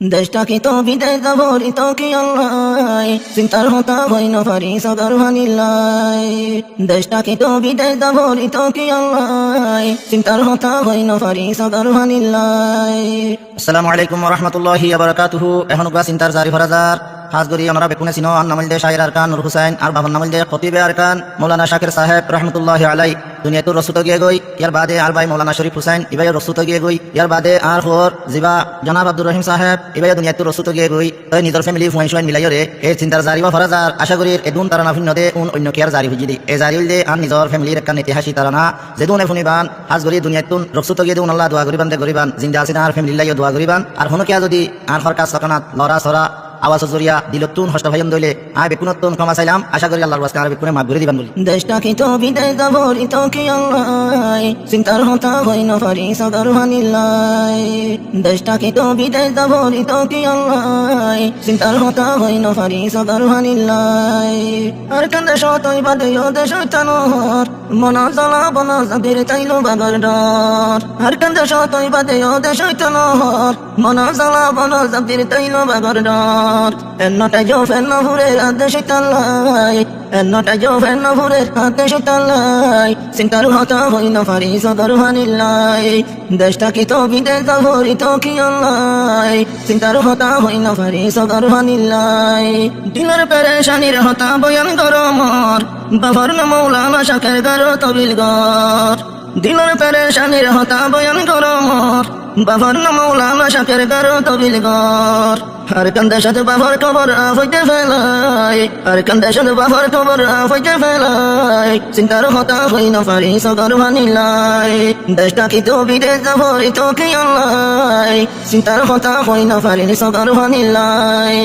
দেশটা কি তো বিদেশ যাবরি তো কি অল্লাই চিন্তার হতা হইন পারি সদর ভানিল্লাই দেশটা কি তো বিদেশ যাবরি কি অল্লাই চিন্তার হতা হইন পারি সদর ভানিল্লাই আসসালামু আলাইকুম রহমতুল্লাহি আবরকাতুহু এখন চিন্তার জারি ফরাজার করি আমরা বেকুনে আর নামল দে শাহির আরকান নুর হুসাইন, আর বাবার নামল দে খতিবে আরকান, মৌলানা শাকির সাহেব রহমতুল্লাহ আলাই দুনিয়া তো রসুত গিয়ে গই, ইয়ার বাদে আর ভাই মৌলানা শরীফ হুসাইন ইবাই রসুত গিয়ে গই, ইয়ার বাদে আর হোর, জিবা, জনাব আব্দুর রহিম সাহেব ইবাই দুনিয়া তো রসুত গিয়ে গই। তই নিজের ফ্যামিলি ফুয়াই ফুয়াই মিলাই রে এই চিন্তার জারি বা ফরাজার আশা করি এদুন তারা না ভিন্ন দে উন অন্য কেয়ার জারি হুজি দি এই জারি দে আর নিজের ফ্যামিলির একটা ইতিহাসী তারা না যেদুনে ফুনিবান হাজ গরি দুনিয়া তুন রসুত গিয়ে দেউন আল্লাহ দোয়া করিবান দে করিবান জিন্দা আছে আর ফ্যামিলি লাইও দোয়া করিবান আর হনো কিয়া যদি আর সরকার সকানাত লড়া সরা আওয়াজ জরিয়া দিলতুন হস্ত ভাইম দইলে আয় বেকুনতুন আশা করি আল্লাহর বাস্তে আর বেকুনে মাফ করে দিবান বলি। দেশটা কি তো বিদেশ যাবরি তো কি আল্লাহ? চিন্তার হতা হইন পারি, সদর ভানিল্লাই দেশটা কি তো দেশ তানোর মনা জ্বালা বনা যাদের তাইলো বাগর ডর। আর কান দেশ বাদে ও দেশ তানোর মনা জ্বালা বনা যাদের তাইলো বাগর ডর। এন্নটা জো ফেন্ন ভুরে আদেশ তাল্লাই এন্নটা জো ফেন্ন ভুরে আদেশ তাল্লাই চিন্তার হতা হইন পারি সদর ভানিল্লাই দেশটা কি তো বিদেশ যাবরি তো কি আল্লাই চিন্তার হতা হইন পারি সদর ভানিল্লাই দিনের পেরেশানির হতা বয়ান গরমর বাবার মৌলানা শাকের গারো তবিল গর দিনের পেরেশানির হতা বয়ান গরমর বাবার না মৌলানা শাকের গারো তবিল গর আর কান্দে সাথে বাবার খবর হইতে ফেলাই। আর কান্দে সাথে বাবার খবর হইতে ফেলাই। চিন্তার হতা হই না পারি সগর ভানিলাই দেশটা কি তো বিদেশ যাবরি তো কি অনলাই চিন্তার হতা হই না পারি সগর ভানিলাই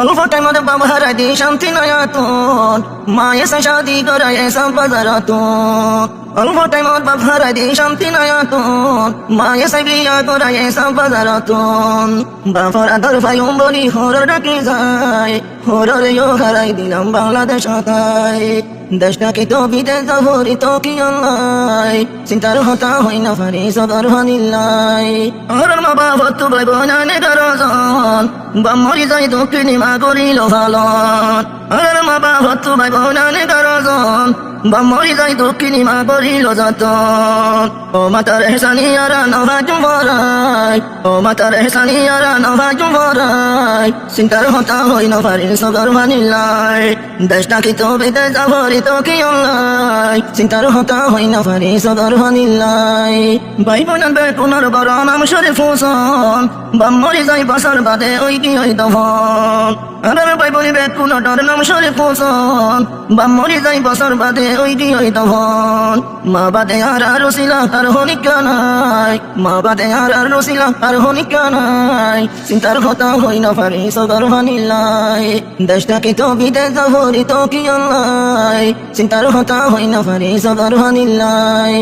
অল্প টাইমে বাবা হারাই দি শান্তি নয়াতন। মা এসে শাদি করাই এসা বাজারাতন। অল্প টাইমত বাবা হারাই দি শান্তি নয়াতন মা এসে বিয়া করাই এসা বাজারাতন বাবার আদর ভাই বলি হর ডাকি যায়, হরর ইয়ো হারাই দিলাম বাংলাদেশ হতাই দেশটা কি তো বিদেশ যাবরি তো কি অনলাই চিন্তার হতা হই না পারি সদর ভানিল্লাই হরর মা বাবা তো ভাই বোনানে দরজন বামরি যাই দক্ষিণী মা করিল ভালো হরর মা বাবা তো ভাই বোনানে দরজন বামরি যাই দক্ষিণী মা করিল যতন। ও মাতার হেসানি আর নভাজ ভরাই ও মাতার হেসানি আর নভাজ ভরাই চিন্তার হতা হই না পারি সদর ভানিল্লাই দেশটা কি তো বিদেশ যাবরি তো কি অনলাই চিন্তার হতা হই না পারি সদর ভানিল্লাই ভাই বোনার বেকুনার বড় নাম শরীফ হোসন বামরি যাই বাসার বাদে ওই কি ওই দফন। আরে ভাই বলি বেকুনার নাম শরীফ হোসন বামরি যাই বাসার বাদে কি ওই দফন মা বাদে আর আর রসিলা, আর হনিকা নাই মা বাদে আর আর রসিলা, আর হনিকা নাই চিন্তার হতা হই না পারি সদর ভানিল্লাই দেশটা কি তো বিদেশ যাবরি তো কি অনলাই চিন্তার হতা হই না পারি সদর ভানিল্লাই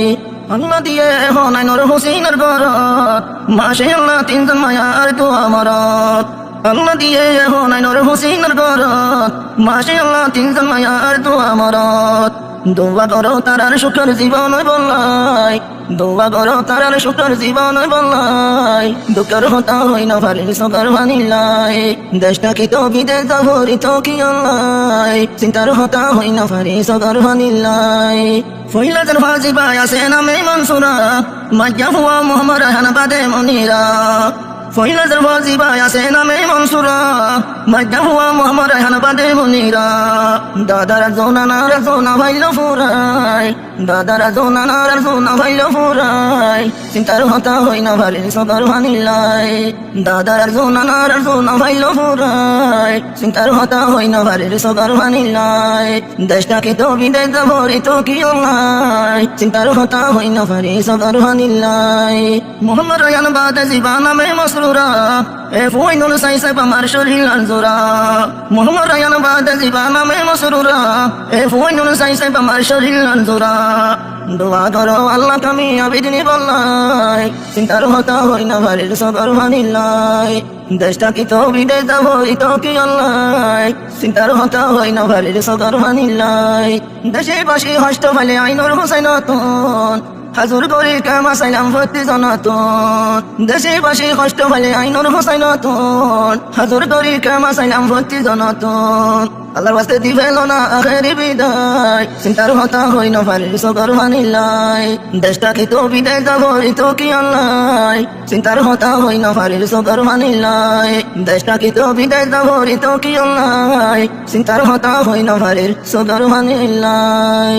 আল্লাহ দিয়ে হনাই নর হুসিনের গরত মাসে আল্লাহ তিনজন মায়ার তো আমারত আল্লাহ দিয়ে হনাই নর হুসিনের গরত মাসে আল্লাহ তিনজন মায়ার তো আমারত দোয়া করো তারার সুখের জীবন বললাই। দোয়া করো তারার সুখের জীবন বললাই। দুঃখের হতা হই না পারি সকার ভানিলাই দেশটা কি তো বিদেশ যাবরি তো কি অনলাই চিন্তার হতা হই না পারি সকার ভানিলাই ভাজি ভাই আছে নামে মনসুরা। মাজ্জা হুয়া মোহাম্মদ রাহান বাদে মনিরা। ভাজি ভাই আছে নামে মনসুরা। মাজ্জা হুয়া মোহাম্মদ রাহান বাদে মনিরা। দাদারা জোনা নারা জোনা ভাইল ফুরাই। দাদারা জোনা নারা জোনা ভাইল ফুরাই। চিন্তার হতা হই না ভারি সদর ভানিলাই দাদারা জোনা নারা জোনা ভাইল ফুরাই। চিন্তার হতা হই না ভারি সদর ভানিলাই দেশটা কি তো বিদেশ যাবরি তো কি অনলাই চিন্তার হতা হই না ভারি সদর ভানিলাই মোহাম্মদ রায়ান বাদে জীবন নামে মসরুরা। এ ফুইনুল সাইসে আমার শরীর আনজোরা মোহাম্মদ রায়ান বাদে জীবন নামে মসরুরা, এ ফুইনুল সাইসে আমার শরীর আনজোরা দোয়া করো আল্লাহ কামি আবিদিনী বললাই, চিন্তার হতা হই না ভারির সদর ভানিলাই দেশটা কি তো বিদেশ যাব তো কি আল্লাহ চিন্তার হতা হই না ভারির সদর ভানিলাই দেশে বাসি হস্ত ভালে আইনুর হোসেন হাজুর করি কামা সাইলাম ভর্তি জনাতন। দেশে বাসে কষ্ট ভালে আইনুর হোসাইনতন হাজুর করি কামা সাইলাম ভর্তি জনাতন। আল্লাহর বাস্তে দিবেল না আখেরি বিদায়। চিন্তার হতা হই না পারি সগর মানিলাই দেশটাকে তো বিদায় যাব তো কি আল্লাহ চিন্তার হতা হই না পারি সগর মানিলাই দেশটাকে তো বিদায় যাব তো কি আল্লাহ চিন্তার হতা হই না পারি সগর মানিলাই